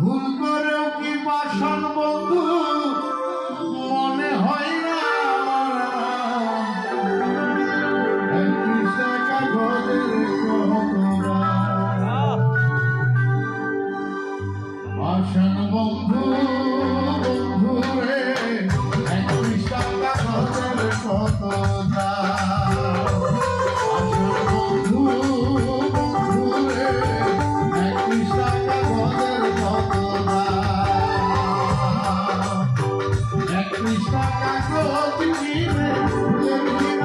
ভুল করেও কি বাসন বন্ধু মনে হয় না। বাসন বন্ধু। Krishna controls the demons.